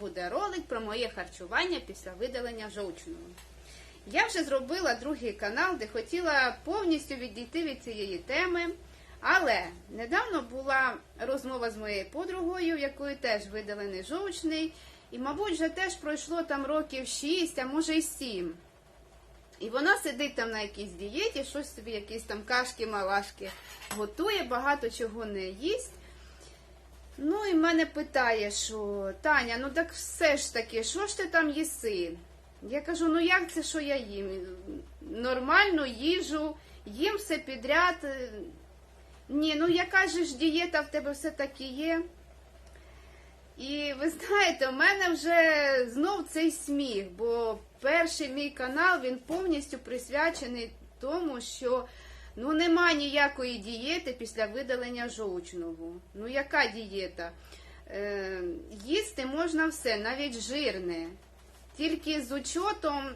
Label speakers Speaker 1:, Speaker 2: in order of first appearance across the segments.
Speaker 1: буде ролик про моє харчування після видалення жовчного. Я вже зробила другий канал, де хотіла повністю відійти від цієї теми. Але недавно була розмова з моєю подругою, в якої теж видалений жовчний. І, мабуть, вже теж пройшло там років 6, а може й 7. І вона сидить там на якійсь дієті, щось собі, якісь там кашки, малашки готує, багато чого не їсть. Ну і мене питає, що Таня, ну так все ж таки, що ж ти там їси? Я кажу, ну як це, що я їм? Нормальну їжу, їм все підряд. Ні, ну яка же ж дієта в тебе все-таки є? І ви знаєте, у мене вже знов цей сміх, бо перший мій канал він повністю присвячений тому, що ну нема ніякої дієти після видалення жовчного. Ну яка дієта? Е, їсти можна все, навіть жирне. Тільки з учетом,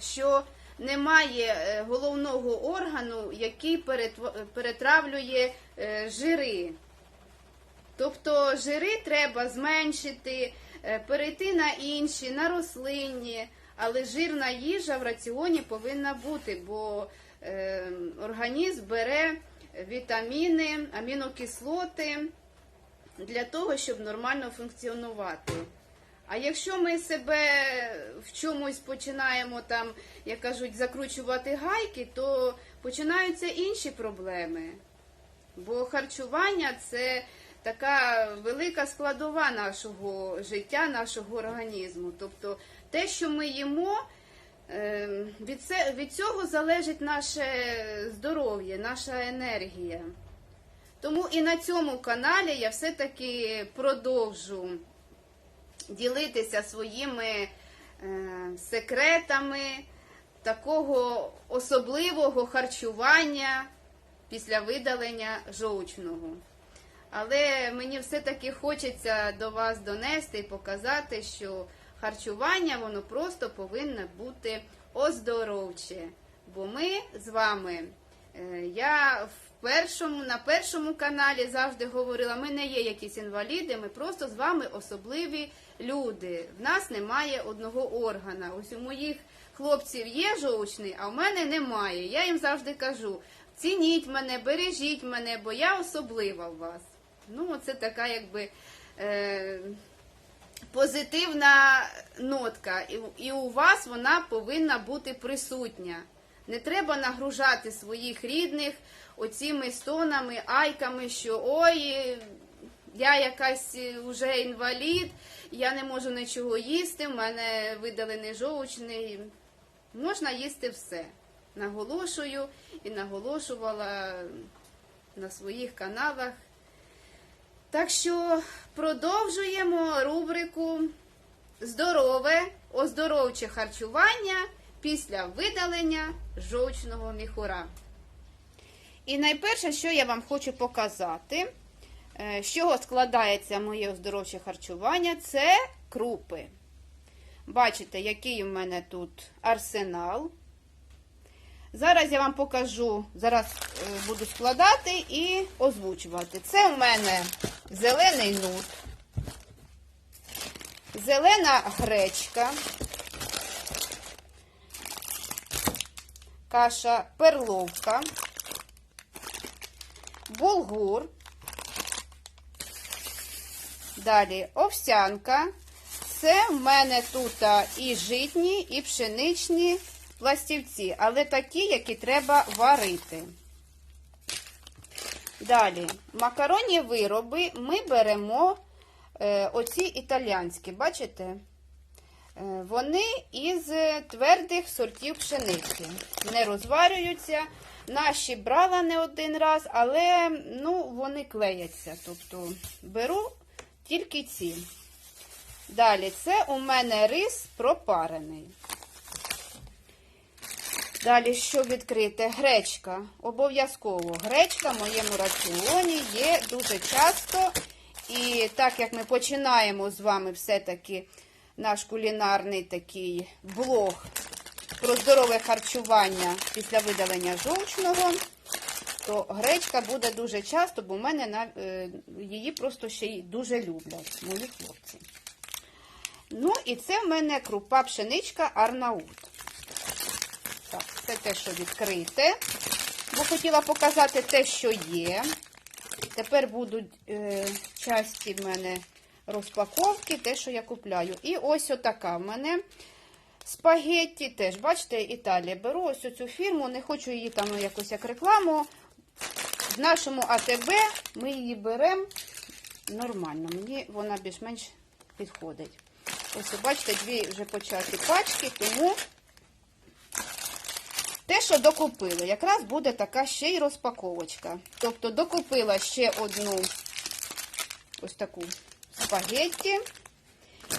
Speaker 1: що немає е, головного органу, який перетравлює е, жири. Тобто жири треба зменшити, е, перейти на інші, на рослинні, але жирна їжа в раціоні повинна бути, бо організм бере вітаміни, амінокислоти для того, щоб нормально функціонувати. А якщо ми себе в чомусь починаємо там, як кажуть, закручувати гайки, то починаються інші проблеми. Бо харчування це така велика складова нашого життя, нашого організму. Тобто те, що ми їмо, від це- від цього залежить наше здоров'я, наша енергія. Тому і на цьому каналі я все-таки продовжу ділитися своїми е, секретами такого особливого харчування після видалення жовчного. Але мені все-таки хочеться до вас донести і показати, що харчування воно просто повинно бути оздоровче. Бо ми з вами, е, я в першому, на першому каналі завжди говорила, ми не є якісь інваліди, ми просто з вами особливі люди. В нас немає одного органа. Ось у моїх хлопців є жовчний, а в мене немає. Я їм завжди кажу: цініть мене, бережіть мене, бо я особлива у вас. Ну, це така, якби. Е- позитивна нотка, і, і у вас вона повинна бути присутня. Не треба нагружати своїх рідних оціми стонами, айками, що ой, я якась вже інвалід, я не можу нічого їсти, в мене видалений жовчний. Можна їсти все. Наголошую і наголошувала на своїх каналах. Так що продовжуємо рубрику Здорове, оздоровче харчування після видалення жовчного міхура. І найперше, що я вам хочу показати, е, з чого складається моє оздоровче харчування, це крупи. Бачите, який у мене тут арсенал. Зараз я вам покажу, зараз е, буду складати і озвучувати. Це у мене зелений нут, зелена гречка, каша перловка, булгур, далі овсянка. Це в мене тут і житні, і пшеничні пластівці, але такі, які треба варити. Далі, макаронні вироби ми беремо е, оці італіанські, бачите? Е, вони із твердих сортів пшениці. Не розварюються. Наші брала не один раз, але ну, вони клеяться. Тобто беру тільки ці. Далі, це у мене рис пропарений. Далі, що відкрити? Гречка. Обов'язково. Гречка в моєму раціоні є дуже часто. І так як ми починаємо з вами все-таки наш кулінарний такий блог про здорове харчування після видалення жовчного, то гречка буде дуже часто, бо в мене на- е, її просто ще й дуже люблять мої хлопці. Ну, і це в мене крупа пшеничка Арнаут. Це те, що відкрите. Бо хотіла показати те, що є. Тепер будуть е, часті в мене розпаковки, те, що я купляю. І ось отака в мене спагетті. Теж, бачите, Італія. Беру ось цю фірму, не хочу її там якось як рекламу. В нашому АТБ ми її беремо нормально. Мені вона більш-менш підходить. Ось, бачите, дві вже початі пачки, тому те, що докупили, якраз буде така ще й розпаковочка. Тобто докупила ще одну ось таку спагетті.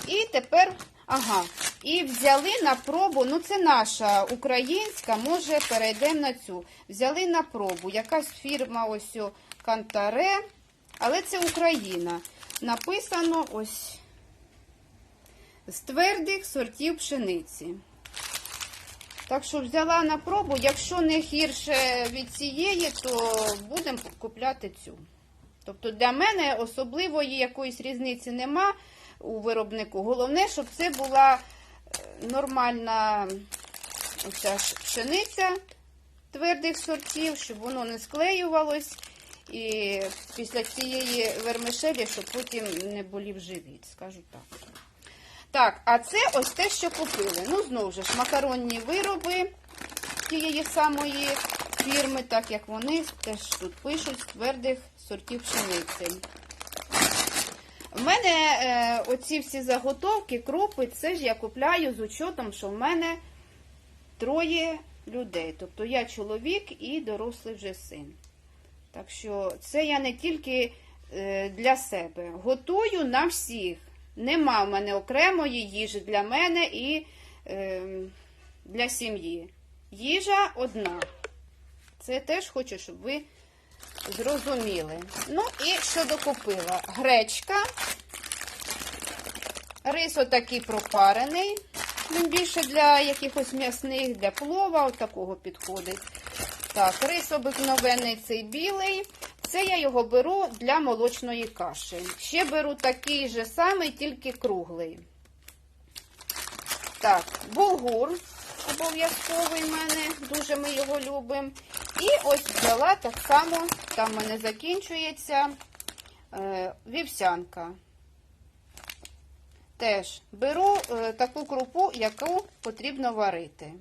Speaker 1: І тепер, ага, і взяли на пробу, ну це наша українська, може перейдемо на цю. Взяли на пробу. Якась фірма ось Кантаре, але це Україна. Написано ось з твердих сортів пшениці. Так що взяла на пробу, якщо не гірше від цієї, то будемо купляти цю. Тобто для мене особливої якоїсь різниці нема у виробнику. Головне, щоб це була е, нормальна оця пшениця твердих сортів, щоб воно не склеювалось. І після цієї вермишелі, щоб потім не болів живіт, скажу так. Так, а це ось те, що купили. Ну, знову ж, макаронні вироби тієї самої фірми, так як вони теж тут пишуть твердих сортів пшениці. У мене е, оці всі заготовки, крупи, це ж я купляю з учетом, що в мене троє людей. Тобто я чоловік і дорослий вже син. Так що це я не тільки е, для себе. Готую на всіх. Нема в мене окремої їжі для мене і е, для сім'ї. Їжа одна. Це теж хочу, щоб ви зрозуміли. Ну і що докупила? Гречка. Рис отакий пропарений. Він більше для якихось м'ясних, для плова, от такого підходить. Так, рис обикновений цей білий. Це я його беру для молочної каші. Ще беру такий же самий, тільки круглий. Так, булгур обов'язковий в мене, дуже ми його любимо. І ось взяла так само, там в мене закінчується е, вівсянка. Теж беру е, таку крупу, яку потрібно варити.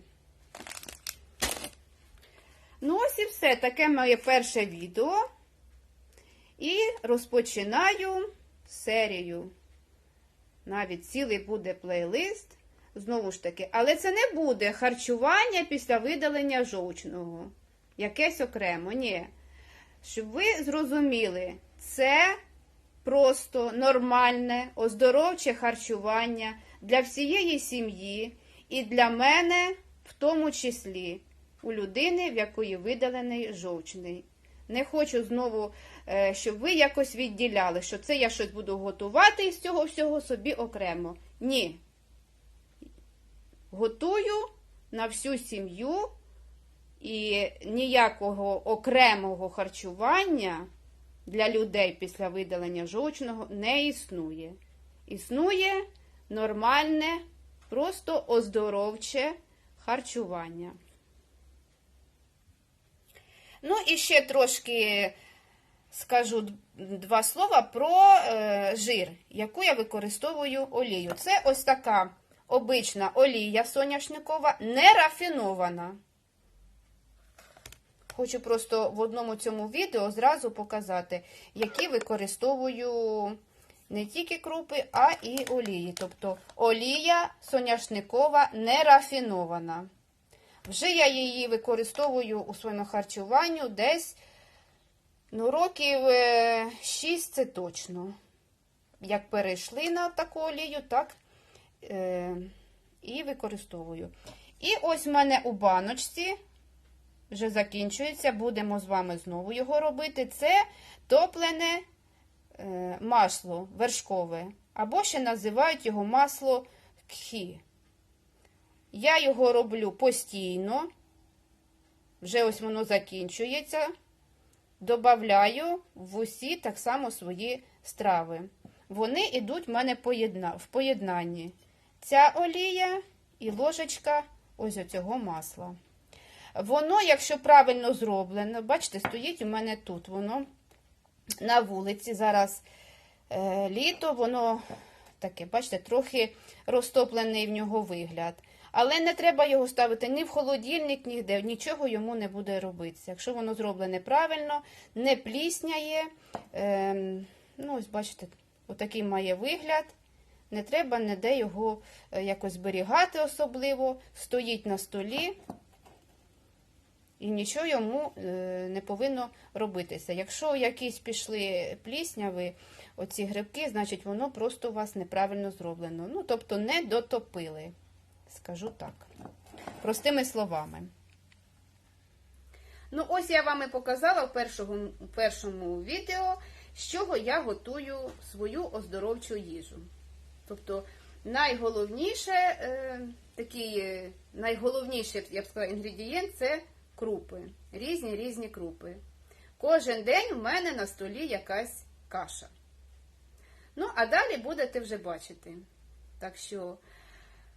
Speaker 1: Ну, ось і все. Таке моє перше відео. І розпочинаю серію. Навіть цілий буде плейлист. Знову ж таки, але це не буде харчування після видалення жовчного. Якесь окремо, ні. Щоб ви зрозуміли, це просто нормальне, оздоровче харчування для всієї сім'ї і для мене, в тому числі, у людини, в якої видалений жовчний. Не хочу знову, щоб ви якось відділяли, що це я щось буду готувати із цього всього собі окремо. Ні. Готую на всю сім'ю і ніякого окремого харчування для людей після видалення жовчного не існує. Існує нормальне, просто оздоровче харчування. Ну, і ще трошки скажу два слова про е, жир, яку я використовую олію. Це ось така обична олія соняшникова, не рафінована. Хочу просто в одному цьому відео зразу показати, які використовую не тільки крупи, а і олії. Тобто олія соняшникова не рафінована. Вже я її використовую у своєму харчуванню десь ну, років 6 це точно. Як перейшли на таку олію, так е, і використовую. І ось в мене у баночці вже закінчується, будемо з вами знову його робити. Це топлене е, масло вершкове, або ще називають його масло кхі. Я його роблю постійно, вже ось воно закінчується. Добавляю в усі так само свої страви. Вони йдуть в мене в поєднанні. ця олія і ложечка ось оцього масла. Воно, якщо правильно зроблено, бачите, стоїть у мене тут. Воно на вулиці. Зараз е, літо, воно таке, бачите, трохи розтоплений в нього вигляд. Але не треба його ставити ні в холодильник, ніде, нічого йому не буде робитися. Якщо воно зроблене правильно, не плісняє. Е, ну, ось бачите, отакий має вигляд. Не треба ніде його е, якось зберігати особливо. Стоїть на столі і нічого йому е, не повинно робитися. Якщо якісь пішли плісняви, оці грибки, значить воно просто у вас неправильно зроблено. Ну, тобто не дотопили, скажу так. Простими словами. Ну, ось я вам і показала в першому, першому відео, з чого я готую свою оздоровчу їжу. Тобто, найголовніше, е, такий, найголовніший, я б сказала, інгредієнт це крупи. Різні різні крупи. Кожен день у мене на столі якась каша. Ну, а далі будете вже бачити. Так що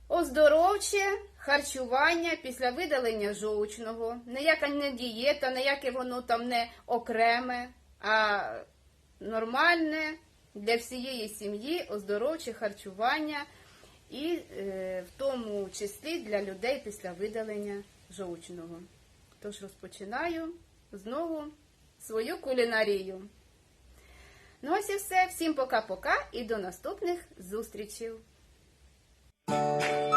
Speaker 1: оздоровче харчування після видалення жовчного, ніяка не дієта, ніяке воно там не окреме, а нормальне для всієї сім'ї оздоровче харчування, і е, в тому числі для людей після видалення жовчного. Тож розпочинаю знову свою кулінарію. Ну ось і все. Всім пока-пока і до наступних зустрічей. Música